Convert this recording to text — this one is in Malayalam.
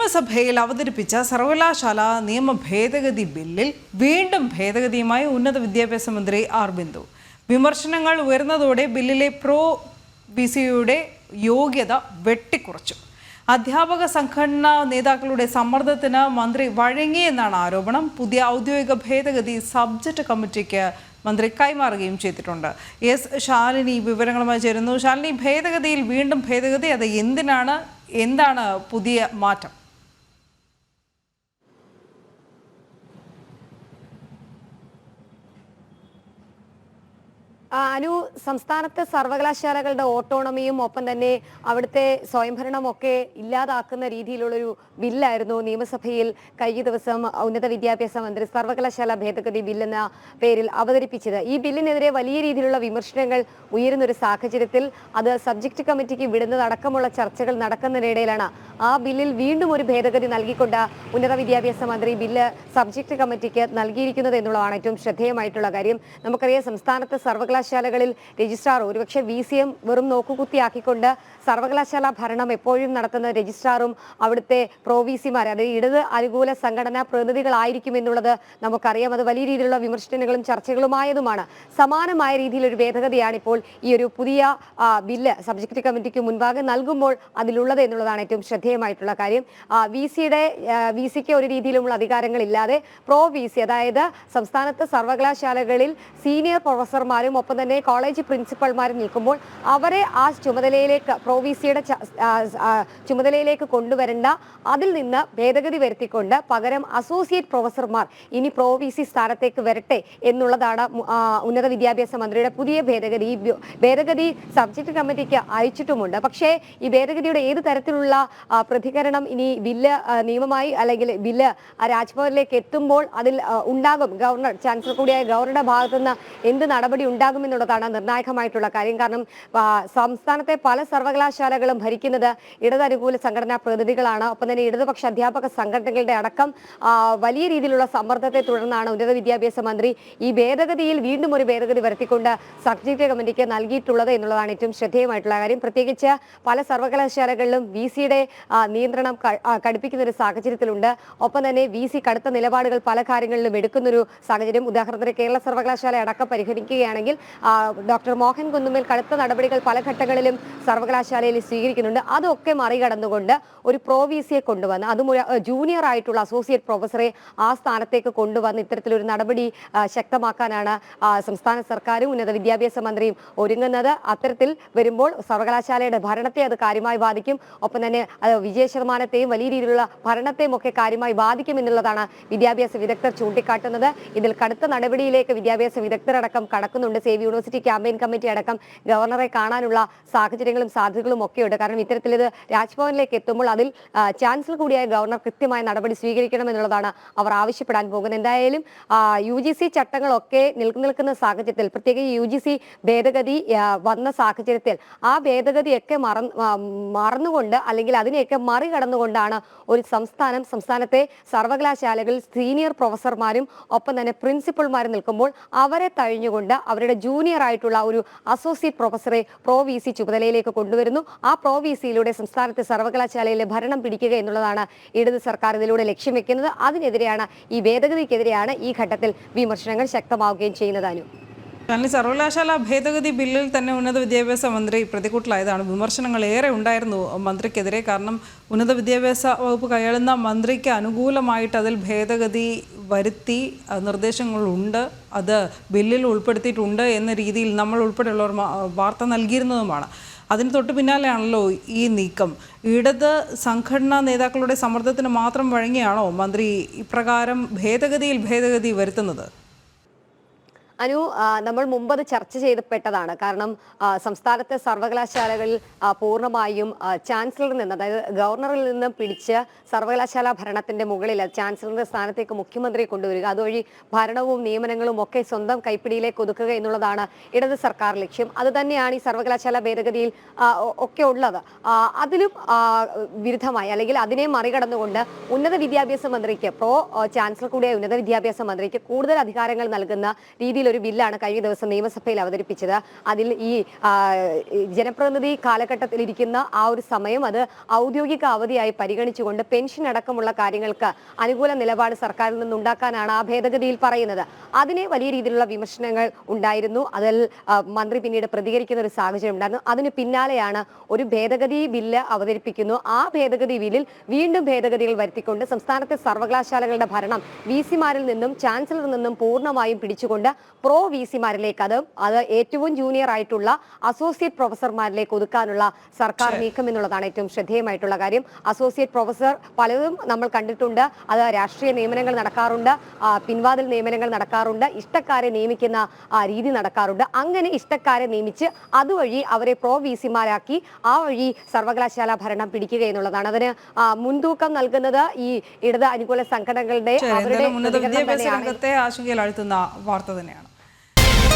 നിയമസഭയിൽ അവതരിപ്പിച്ച സർവകലാശാല നിയമ ഭേദഗതി ബില്ലിൽ വീണ്ടും ഭേദഗതിയുമായി ഉന്നത വിദ്യാഭ്യാസ മന്ത്രി ആർ ബിന്ദു. വിമർശനങ്ങൾ ഉയർന്നതോടെ ബില്ലിലെ പ്രോ ബി സിയുടെ യോഗ്യത വെട്ടിക്കുറച്ചു. അധ്യാപക സംഘടനാ നേതാക്കളുടെ സമ്മർദ്ദത്തിന് മന്ത്രി വഴങ്ങിയെന്നാണ് ആരോപണം. പുതിയ ഔദ്യോഗിക ഭേദഗതി സബ്ജക്ട് കമ്മിറ്റിക്ക് മന്ത്രി കൈമാറുകയും ചെയ്തിട്ടുണ്ട്. എസ് ശാലിനി വിവരങ്ങളുമായി ചേരുന്നു. ശാലിനി ഭേദഗതിയിൽ വീണ്ടും ഭേദഗതി അത് എന്തിനാണ് എന്താണ് പുതിയ മാറ്റം? അനു സംസ്ഥാനത്തെ സർവകലാശാലകളുടെ ഓട്ടോണമിയും ഒപ്പം തന്നെ അവിടുത്തെ സ്വയംഭരണമൊക്കെ ഇല്ലാതാക്കുന്ന രീതിയിലുള്ളൊരു ബില്ലായിരുന്നു നിയമസഭയിൽ കഴിഞ്ഞ ദിവസം ഉന്നത വിദ്യാഭ്യാസ മന്ത്രി സർവകലാശാല ഭേദഗതി ബില്ലെന്ന പേരിൽ അവതരിപ്പിച്ചത്. ഈ ബില്ലിനെതിരെ വലിയ രീതിയിലുള്ള വിമർശനങ്ങൾ ഉയരുന്ന ഒരു സാഹചര്യത്തിൽ അത് സബ്ജക്ട് കമ്മിറ്റിക്ക് വിടുന്നതടക്കമുള്ള ചർച്ചകൾ നടക്കുന്നതിനിടയിലാണ് ആ ബില്ലിൽ വീണ്ടും ഒരു ഭേദഗതി നൽകിക്കൊണ്ട് ഉന്നത വിദ്യാഭ്യാസ മന്ത്രി ബില്ല് സബ്ജക്ട് കമ്മിറ്റിക്ക് നൽകിയിരിക്കുന്നത് എന്നുള്ളതാണ് ഏറ്റവും ശ്രദ്ധേയമായിട്ടുള്ള കാര്യം. നമുക്കറിയാം സംസ്ഥാനത്തെ സർവകലാശാലകളിൽ രജിസ്ട്രാർ. ഒരുപക്ഷെ വി സി എം വെറും നോക്കുകുത്തിയാക്കിക്കൊണ്ട് സർവകലാശാല ഭരണം എപ്പോഴും നടത്തുന്ന രജിസ്ട്രാറും അവിടുത്തെ പ്രോ വി സിമാർ അതായത് ഇടത് അനുകൂല സംഘടനാ പ്രതിനിധികളായിരിക്കും എന്നുള്ളത് നമുക്കറിയാം. അത് വലിയ രീതിയിലുള്ള വിമർശനങ്ങളും ചർച്ചകളുമായതുമാണ്. സമാനമായ രീതിയിൽ ഒരു ഭേദഗതിയാണ് ഇപ്പോൾ ഈ ഒരു പുതിയ ബില്ല് സബ്ജക്ട് കമ്മിറ്റിക്ക് മുൻപാകെ നൽകുമ്പോൾ അതിലുള്ളത് എന്നുള്ളതാണ് ഏറ്റവും ശ്രദ്ധേയമായിട്ടുള്ള കാര്യം. വി സിയുടെ വി സിക്ക് ഒരു രീതിയിലുമുള്ള അധികാരങ്ങളില്ലാതെ പ്രോ വി സി അതായത് സംസ്ഥാനത്ത് സർവകലാശാലകളിൽ സീനിയർ പ്രൊഫസർമാരും ഒപ്പം തന്നെ കോളേജ് പ്രിൻസിപ്പൽമാർ നിൽക്കുമ്പോൾ അവരെ ആ ചുമതലയിലേക്ക് പ്രോവിസിയുടെ ചുമതലയിലേക്ക് കൊണ്ടുവരേണ്ട. അതിൽ നിന്ന് ഭേദഗതി വരുത്തിക്കൊണ്ട് പകരം അസോസിയേറ്റ് പ്രൊഫസർമാർ ഇനി പ്രോവിസി സ്ഥാനത്തേക്ക് വരട്ടെ എന്നുള്ളതാണ് ഉന്നത വിദ്യാഭ്യാസ മന്ത്രിയുടെ പുതിയ ഭേദഗതി. ഈ ഭേദഗതി സബ്ജക്ട് കമ്മിറ്റിക്ക് അയച്ചിട്ടുമുണ്ട്. പക്ഷേ ഈ ഭേദഗതിയുടെ ഏത് തരത്തിലുള്ള പ്രതികരണം ഇനി ബില്ല് നിയമമായി അല്ലെങ്കിൽ ബില്ല് രാജ്ഭവനിലേക്ക് എത്തുമ്പോൾ അതിൽ ഉണ്ടാകും. ഗവർണർ ചാൻസലർ കൂടിയായ ഗവർണറുടെ ഭാഗത്തുനിന്ന് എന്ത് നടപടി ഉണ്ടാകുമെന്നുള്ളതാണ് നിർണായകമായിട്ടുള്ള കാര്യം. കാരണം സംസ്ഥാനത്തെ പല സർവകലാശാലകളും ഭരിക്കുന്നത് ഇടതനുകൂല സംഘടനാ പ്രതിനിധികളാണ്. ഒപ്പം തന്നെ ഇടതുപക്ഷ അധ്യാപക സംഘടനകളുടെ അടക്കം വലിയ രീതിയിലുള്ള സമ്മർദ്ദത്തെ തുടർന്നാണ് ഉന്നത വിദ്യാഭ്യാസ മന്ത്രി ഈ ഭേദഗതിയിൽ വീണ്ടും ഒരു ഭേദഗതി വരുത്തിക്കൊണ്ട് സബ്ജക്ട് കമ്മിറ്റിക്ക് നൽകിയിട്ടുള്ളത് എന്നുള്ളതാണ് ഏറ്റവും ശ്രദ്ധേയമായിട്ടുള്ള കാര്യം. പ്രത്യേകിച്ച് പല സർവകലാശാലകളിലും വി സിയുടെ നിയന്ത്രണം കടുപ്പിക്കുന്ന ഒരു സാഹചര്യത്തിലുണ്ട്. ഒപ്പം തന്നെ വി സി കടുത്ത നിലപാടുകൾ പല കാര്യങ്ങളിലും എടുക്കുന്നൊരു സാഹചര്യം. ഉദാഹരണത്തിന് കേരള സർവകലാശാല അടക്കം പരിഗണിക്കുകയാണെങ്കിൽ ആ, ഡോക്ടർ മോഹൻ കുന്നുമേൽ കടുത്ത നടപടികൾ പല ഘട്ടങ്ങളിലും സർവകലാശാലയിൽ സ്വീകരിക്കുന്നുണ്ട്. അതൊക്കെ മറികടന്നുകൊണ്ട് ഒരു പ്രോവിസിയെ കൊണ്ടുവന്ന് അതും ജൂനിയർ ആയിട്ടുള്ള അസോസിയേറ്റ് പ്രൊഫസറെ ആ സ്ഥാനത്തേക്ക് കൊണ്ടുവന്ന് ഇത്തരത്തിലൊരു നടപടി ശക്തമാക്കാനാണ് സംസ്ഥാന സർക്കാരും ഉന്നത വിദ്യാഭ്യാസ മന്ത്രിയും ഒരുങ്ങുന്നത്. അത്തരത്തിൽ വരുമ്പോൾ സർവകലാശാലയുടെ ഭരണത്തെ അത് കാര്യമായി ബാധിക്കും. ഒപ്പം തന്നെ അത് വിജയ ശതമാനത്തെയും വലിയ രീതിയിലുള്ള ഭരണത്തെയും ഒക്കെ കാര്യമായി ബാധിക്കും എന്നുള്ളതാണ് വിദ്യാഭ്യാസ വിദഗ്ധർ ചൂണ്ടിക്കാട്ടുന്നത്. ഇതിൽ കടുത്ത നടപടിയിലേക്ക് വിദ്യാഭ്യാസ വിദഗ്ധരടക്കം കടക്കുന്നുണ്ട് സേവ് യൂണിവേഴ്സിറ്റി ക്യാമ്പയിൻ കമ്മിറ്റി അടക്കം ഗവർണറെ കാണാനുള്ള സാഹചര്യങ്ങളും സാധ്യതകളും ഒക്കെയുണ്ട്. കാരണം ഇത്തരത്തിൽ ഇത് രാജ്ഭവനിലേക്ക് എത്തുമ്പോൾ അതിൽ ചാൻസലർ കൂടിയായ ഗവർണർ കൃത്യമായ നടപടി സ്വീകരിക്കണം എന്നുള്ളതാണ് അവർ ആവശ്യപ്പെടാൻ പോകുന്നത്. എന്തായാലും യു ജി സി ചട്ടങ്ങളൊക്കെ നിൽക്കു നിൽക്കുന്ന സാഹചര്യത്തിൽ പ്രത്യേകിച്ച് യു ജി സി ഭേദഗതി വന്ന സാഹചര്യത്തിൽ ആ ഭേദഗതിയൊക്കെ ആ, മറന്നുകൊണ്ട് അല്ലെങ്കിൽ അതിനെയൊക്കെ മറികടന്നുകൊണ്ടാണ് ഒരു സംസ്ഥാനം സംസ്ഥാനത്തെ സർവകലാശാലകളിൽ സീനിയർ പ്രൊഫസർമാരും ഒപ്പം തന്നെ പ്രിൻസിപ്പൽമാരും നിൽക്കുമ്പോൾ അവരെ തഴിഞ്ഞുകൊണ്ട് അവരുടെ ജൂനിയർ ആയിട്ടുള്ള ഒരു അസോസിയേറ്റ് പ്രൊഫസറെ പ്രോ വി സി ചുമതലയിലേക്ക് കൊണ്ടുവരുന്നു. ആ പ്രോ വി സിയിലൂടെ സംസ്ഥാനത്തെ സർവകലാശാലയിലെ ഭരണം പിടിക്കുക എന്നുള്ളതാണ് ഇടത് സർക്കാർ ഇതിലൂടെ ലക്ഷ്യം വെക്കുന്നത്. അതിനെതിരെയാണ് ഈ ഭേദഗതിക്കെതിരെയാണ് ഈ ഘട്ടത്തിൽ വിമർശനങ്ങൾ ശക്തമാവുകയും ചെയ്യുന്നത് കാരണം സർവകലാശാല ഭേദഗതി ബില്ലിൽ തന്നെ ഉന്നത വിദ്യാഭ്യാസ മന്ത്രി പ്രതികൂട്ടിലായതാണ് വിമർശനങ്ങൾ ഏറെ ഉണ്ടായിരുന്നു. മന്ത്രിക്കെതിരെ കാരണം ഉന്നത വിദ്യാഭ്യാസ വകുപ്പ് കൈയാളുന്ന മന്ത്രിക്ക് അനുകൂലമായിട്ട് അതിൽ ഭേദഗതി വരുത്തി നിർദ്ദേശങ്ങളുണ്ട് അത് ബില്ലിൽ ഉൾപ്പെടുത്തിയിട്ടുണ്ട് എന്ന രീതിയിൽ നമ്മൾ ഉൾപ്പെടെയുള്ളവർ വാർത്ത നൽകിയിരുന്നതുമാണ്. അതിന് തൊട്ട് പിന്നാലെയാണല്ലോ ഈ നീക്കം. ഇടത് സംഘടനാ നേതാക്കളുടെ സമ്മർദ്ദത്തിന് മാത്രം വഴങ്ങിയാണോ മന്ത്രി ഇപ്രകാരം ഭേദഗതിയിൽ ഭേദഗതി വരുത്തുന്നത്? അനു നമ്മൾ മുമ്പ് അത് ചർച്ച ചെയ്തപ്പെട്ടതാണ്. കാരണം സംസ്ഥാനത്തെ സർവകലാശാലകളിൽ പൂർണമായും ചാൻസലറിൽ നിന്ന് അതായത് ഗവർണറിൽ നിന്ന് പിടിച്ച് സർവകലാശാല ഭരണത്തിന്റെ മുകളിൽ ചാൻസലറിന്റെ സ്ഥാനത്തേക്ക് മുഖ്യമന്ത്രിയെ കൊണ്ടുവരിക അതുവഴി ഭരണവും നിയമനങ്ങളും ഒക്കെ സ്വന്തം കൈപ്പിടിയിലേക്ക് ഒതുക്കുക എന്നുള്ളതാണ് ഇടത് സർക്കാർ ലക്ഷ്യം. അത് തന്നെയാണ് ഈ സർവകലാശാല ഭേദഗതിയിൽ ഒക്കെ ഉള്ളത്. അതിലും വിരുദ്ധമായി അല്ലെങ്കിൽ അതിനെ മറികടന്നുകൊണ്ട് ഉന്നത വിദ്യാഭ്യാസ മന്ത്രിക്ക് പ്രോ ചാൻസലർ കൂടിയായ ഉന്നത വിദ്യാഭ്യാസ മന്ത്രിക്ക് കൂടുതൽ അധികാരങ്ങൾ നൽകുന്ന രീതിയിൽ ഒരു ബില്ലാണ് കഴിഞ്ഞ ദിവസം നിയമസഭയിൽ അവതരിപ്പിച്ചത്. അതിൽ ഈ ജനപ്രതിനിധി കാലഘട്ടത്തിലിരിക്കുന്ന ആ ഒരു സമയം അത് ഔദ്യോഗിക അവധിയായി പരിഗണിച്ചുകൊണ്ട് പെൻഷൻ അടക്കമുള്ള കാര്യങ്ങൾക്ക് അനുകൂല നിലപാട് സർക്കാരിൽ നിന്നുണ്ടാക്കാനാണ് ആ ഭേദഗതിയിൽ പറയുന്നത്. അതിനെ വലിയ രീതിയിലുള്ള വിമർശനങ്ങൾ ഉണ്ടായിരുന്നു. അതിൽ മന്ത്രി പിന്നീട് പ്രതികരിക്കുന്ന ഒരു സാഹചര്യം ഉണ്ടായിരുന്നു. അതിന് പിന്നാലെയാണ് ഒരു ഭേദഗതി ബില്ല് അവതരിപ്പിക്കുന്നു. ആ ഭേദഗതി ബില്ലിൽ വീണ്ടും ഭേദഗതികൾ വരുത്തിക്കൊണ്ട് സംസ്ഥാനത്തെ സർവകലാശാലകളുടെ ഭരണം വി സിമാരിൽ നിന്നും ചാൻസലറിൽ നിന്നും പൂർണമായും പിടിച്ചുകൊണ്ട് പ്രോ വി സിമാരിലേക്ക് അത് അത് ഏറ്റവും ജൂനിയർ ആയിട്ടുള്ള അസോസിയേറ്റ് പ്രൊഫസർമാരിലേക്ക് ഒതുക്കാനുള്ള സർക്കാർ നീക്കം എന്നുള്ളതാണ് ഏറ്റവും ശ്രദ്ധേയമായിട്ടുള്ള കാര്യം. അസോസിയേറ്റ് പ്രൊഫസർ പലതും നമ്മൾ കണ്ടിട്ടുണ്ട്. അത് രാഷ്ട്രീയ നിയമനങ്ങൾ നടക്കാറുണ്ട്. പിൻവാതൽ നിയമനങ്ങൾ നടക്കാറുണ്ട്. ഇഷ്ടക്കാരെ നിയമിക്കുന്ന ആ, രീതി നടക്കാറുണ്ട്. അങ്ങനെ ഇഷ്ടക്കാരെ നിയമിച്ച് അതുവഴി അവരെ പ്രോ വി സിമാരാക്കി ആ വഴി സർവകലാശാല ഭരണം പിടിക്കുക എന്നുള്ളതാണ്. അതിന് മുൻതൂക്കം നൽകുന്നത് ഈ ഇടത് അനുകൂല സംഘടനകളുടെ അവരുടെ ഉന്നത വിദ്യാഭ്യാസ രംഗത്തെ ആശങ്കയിലാഴ്ത്തുന്ന വാർത്ത തന്നെയാണ്.